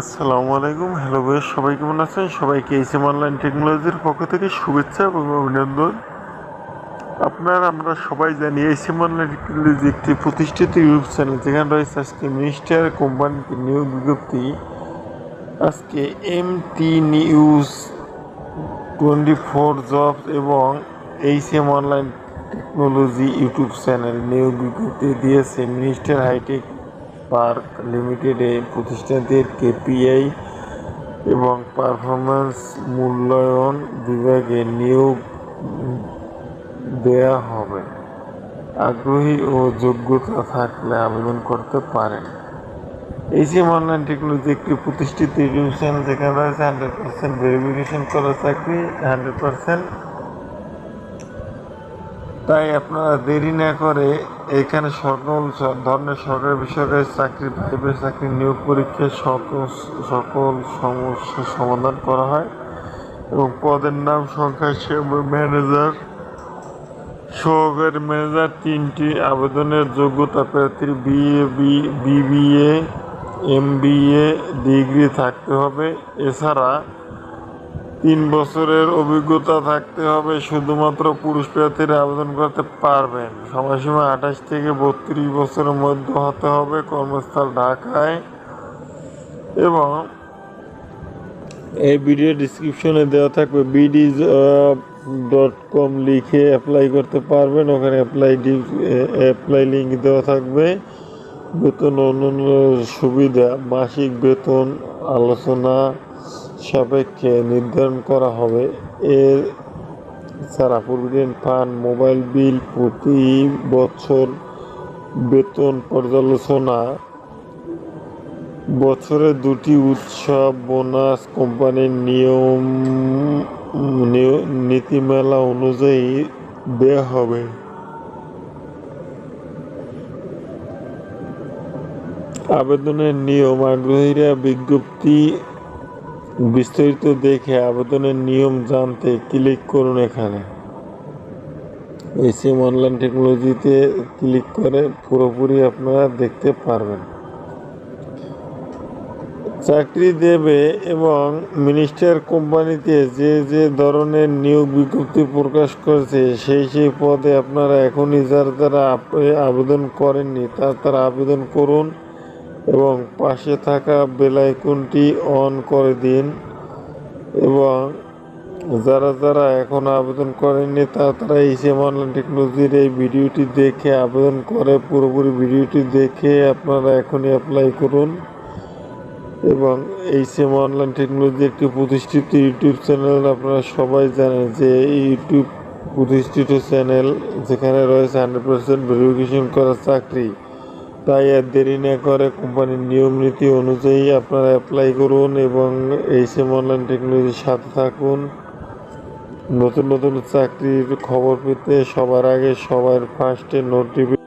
আসসালামু আলাইকুম। হ্যালো ভাই সবাই কেমন আছেন? সবাইকে এইসএম অনলাইন টেকনোলজির পক্ষ থেকে শুভেচ্ছা এবং অভিনন্দন। আপনার, আমরা সবাই জানি এইসএম অনলাইন টেকনোলজি একটি প্রতিষ্ঠিত ইউটিউব চ্যানেল, যেখানে রয়েছে আজকে মিনিস্টার কোম্পানিতে নিয়োগ বিজ্ঞপ্তি। আজকে M T news twenty four job এবং HM online technology YouTube channel নিয়োগ বিজ্ঞপ্তি দিয়েছে মিনিস্টার হাইটেক পার্ক লিমিটেডে প্রতিষ্ঠানটির কেপিআই এবং পারফরম্যান্স মূল্যায়ন বিভাগে নিয়োগ দেয়া হবে। আগ্রহী ও যোগ্যতা থাকলে আবেদন করতে পারেন। এইচএম অনলাইন টেকনোলজি একটি প্রতিষ্ঠিত চ্যানেল যেখানে রয়েছে হান্ড্রেড পার্সেন্ট ভেরিফিকেশন করা চাকরি, হান্ড্রেড পার্সেন্ট। তাই আপনারা দেরি না করে এখানে সকল ধরনের সরকারি বেসরকারি চাকরি, প্রাইভেট চাকরি নিয়োগ পরীক্ষায় সকল সকল সমস্যার সমাধান করা হয় এবং পদের নাম সংখ্যা ম্যানেজার, সহকারী ম্যানেজার, তিনটি আবেদনের যোগ্যতা প্রার্থীর বিএ বিবিএ এম ডিগ্রি থাকতে হবে। এছাড়া তিন বছরের অভিজ্ঞতা থাকতে হবে, শুধুমাত্র পুরুষ প্রার্থীরা আবেদন করতে পারবেন। সময়সীমা আঠাশ থেকে বত্রিশ বছরের মধ্যে হতে হবে কর্মস্থল ঢাকায়। এবং এই ভিডিও ডিসক্রিপশনে দেওয়া থাকবে বিডি ডট কম লিখে অ্যাপ্লাই করতে পারবেন। ওখানে অ্যাপ্লাই অ্যাপ্লাই লিঙ্ক দেওয়া থাকবে। বেতন অন্যান্য সুবিধা, মাসিক বেতন, আলোচনা সাপেক্ষে নির্ধারণ করা হবে। এর ছাড়া প্রভিডেন্ট ফান্ড মোবাইল বিল, প্রতি বছর বেতন পর্যালোচনা, বছরে দুটি উৎসব, বোনাস, কোম্পানির নিয়ম, নিয়- নীতিমালা অনুযায়ী দেয়া হবে। আবেদনের নিয়ম, আগ্রহীরা বিজ্ঞপ্তি বিস্তারিত দেখে আবেদনের নিয়ম জানতে ক্লিক করুন এখানে। এসএম অনলাইন টেকনোলজিতে ক্লিক করে পুরোপুরি আপনারা দেখতে পারবেন। চাকরি দেবে এবং মিনিস্টার কোম্পানিতে যে যে ধরনের নিয়োগ বিজ্ঞপ্তি প্রকাশ করেছে, সেই সেই পদে আপনারা এখনই যারা যারা আবেদন করেননি, তারা তারা আবেদন করুন। এবং পাশে থাকা বেল আইকনটি অন করে দিন এবং যারা যারা এখন আবেদন করেননি তারা তারা এই সেম অনলাইন টেকনোলজির এই ভিডিওটি দেখে আবেদন করে, পুরোপুরি ভিডিওটি দেখে আপনারা এখনই অ্যাপ্লাই করুন এবং এই সেম অনলাইন টেকনোলজি একটি প্রতিষ্ঠিত ইউটিউব চ্যানেল আপনারা সবাই জানেন যে ইউটিউব প্রতিষ্ঠিত চ্যানেল যেখানে রয়েছে হান্ড্রেড পার্সেন্ট ভেরিফিকেশন করা চাকরি। তাই আর দেরি না করে কোম্পানির নিয়ম নীতি অনুযায়ী আপনারা অ্যাপ্লাই করুন এবং এই সেম অনলাইন টেকনোলজির সাথে থাকুন। নতুন নতুন চাকরির খবর পেতে সবার আগে সবার ফার্স্টে নোটিফিকেশন